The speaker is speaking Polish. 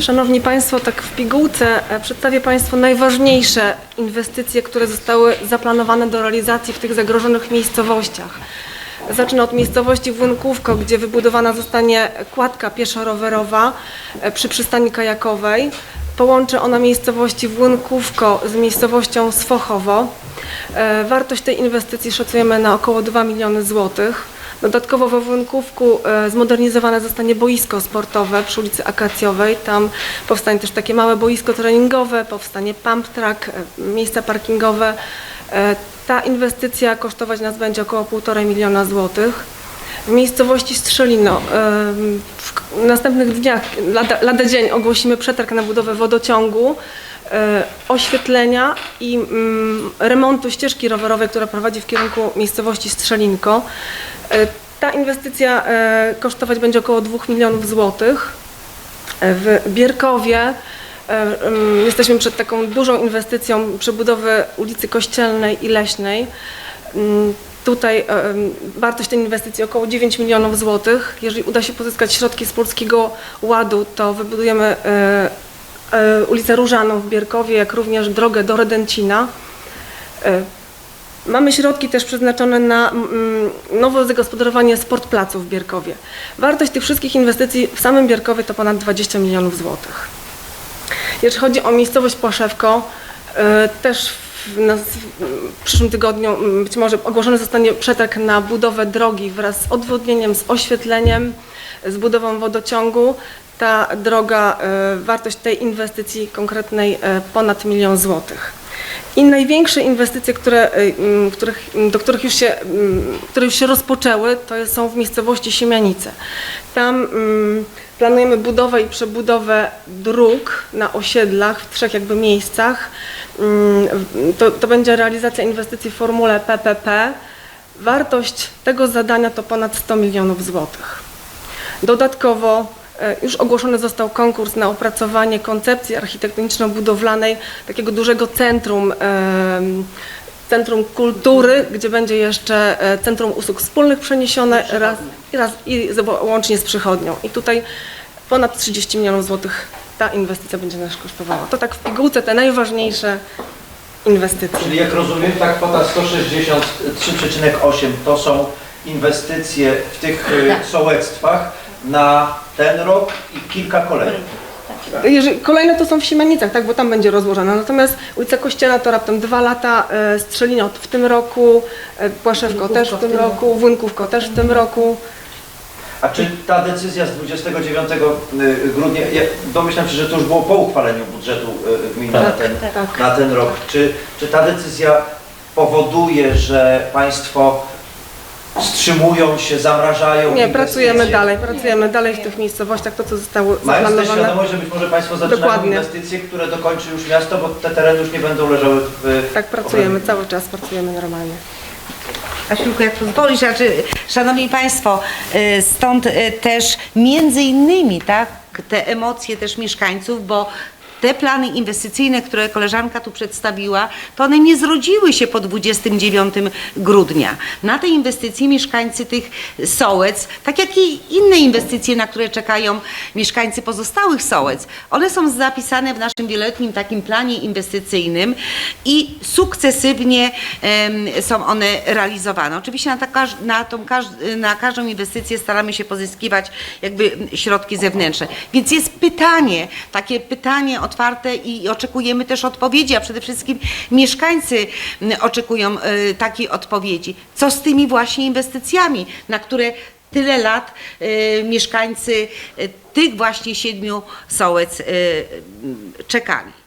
Szanowni Państwo, tak w pigułce e, przedstawię Państwu najważniejsze inwestycje, które zostały zaplanowane do realizacji w tych zagrożonych miejscowościach. Zacznę od miejscowości Włynkówko, gdzie wybudowana zostanie kładka pieszo-rowerowa e, przy przystani kajakowej. Połączy ona miejscowości Włynkówko z miejscowością Swochowo. E, Wartość tej inwestycji szacujemy na około 2 miliony złotych. Dodatkowo we Włynkówku e, zmodernizowane zostanie boisko sportowe przy ulicy Akacjowej. Tam powstanie też takie małe boisko treningowe, powstanie pump track, e, miejsca parkingowe. E, Ta inwestycja kosztować nas będzie około 1,5 miliona złotych. W miejscowości Strzelino w następnych dniach, lada, lada dzień ogłosimy przetarg na budowę wodociągu, oświetlenia i mm, remontu ścieżki rowerowej, która prowadzi w kierunku miejscowości Strzelinko. E, Ta inwestycja e, kosztować będzie około 2 milionów złotych. E, W Bierkowie e, em, jesteśmy przed taką dużą inwestycją przebudowy ulicy Kościelnej i Leśnej. Mm, Tutaj wartość tej inwestycji około 9 milionów złotych. Jeżeli uda się pozyskać środki z Polskiego Ładu, to wybudujemy e, e, ulicę Różaną w Bierkowie, jak również drogę do Redencina. E, Mamy środki też przeznaczone na mm, nowe zagospodarowanie sportplacu w Bierkowie. Wartość tych wszystkich inwestycji w samym Bierkowie to ponad 20 milionów złotych. Jeżeli chodzi o miejscowość Płaszewko, e, też w, przyszłym tygodniu m, być może ogłoszony zostanie przetarg na budowę drogi wraz z odwodnieniem, z oświetleniem, z budową wodociągu. Ta droga, e, wartość tej inwestycji konkretnej e, ponad milion złotych. I największe inwestycje, które, e, m, których, m, do których już się, m, które już się rozpoczęły, to są w miejscowości Siemianice. Tam mm, planujemy budowę i przebudowę dróg na osiedlach w trzech jakby miejscach. Mm, To, to będzie realizacja inwestycji w formule PPP. Wartość tego zadania to ponad 100 milionów złotych. Dodatkowo już ogłoszony został konkurs na opracowanie koncepcji architektoniczno-budowlanej takiego dużego centrum, em, centrum kultury, gdzie będzie jeszcze e, centrum usług wspólnych przeniesione raz, i raz i łącznie z przychodnią. I tutaj ponad 30 milionów złotych ta inwestycja będzie nas kosztowała. To tak w pigułce te najważniejsze inwestycje. Czyli jak rozumiem, ta kwota 163,8 to są inwestycje w tych y, Tak. sołectwach na ten rok i kilka kolejnych. Jeżeli, kolejne to są w Siemianicach, tak, bo tam będzie rozłożone. Natomiast ulica Kościela to raptem dwa lata, e, Strzelino w tym roku, e, Płaszewko też w tym roku, Włynkówko też w tym roku. A czy ta decyzja z 29 y, grudnia, ja domyślam się, że to już było po uchwaleniu budżetu gminy na ten, tak. na ten rok. Czy, czy ta decyzja powoduje, że Państwo wstrzymują się, zamrażają Nie, inwestycje? pracujemy dalej, pracujemy dalej w tych miejscowościach, to co zostało Mając też zaplanowane. świadomość, że być może Państwo zaczynają Dokładnie. inwestycje, które dokończy już miasto, bo te tereny już nie będą leżały w... Tak, pracujemy, cały czas pracujemy normalnie. Asiulku, jak pozwolisz, znaczy, Szanowni Państwo, y, stąd y, też między innymi tak, te emocje też mieszkańców, bo te plany inwestycyjne, które koleżanka tu przedstawiła, to one nie zrodziły się po 29 grudnia. Na te inwestycje mieszkańcy tych sołec, tak jak i inne inwestycje, na które czekają mieszkańcy pozostałych sołec, one są zapisane w naszym wieloletnim takim planie inwestycyjnym i sukcesywnie em, są one realizowane. Oczywiście na, ta, na, tą, na każdą inwestycję staramy się pozyskiwać jakby środki zewnętrzne. Więc jest pytanie, takie pytanie otwarte i oczekujemy też odpowiedzi, a przede wszystkim mieszkańcy m, oczekują e, takiej odpowiedzi. Co z tymi właśnie inwestycjami, na które tyle lat e, mieszkańcy e, tych właśnie siedmiu sołec czekali.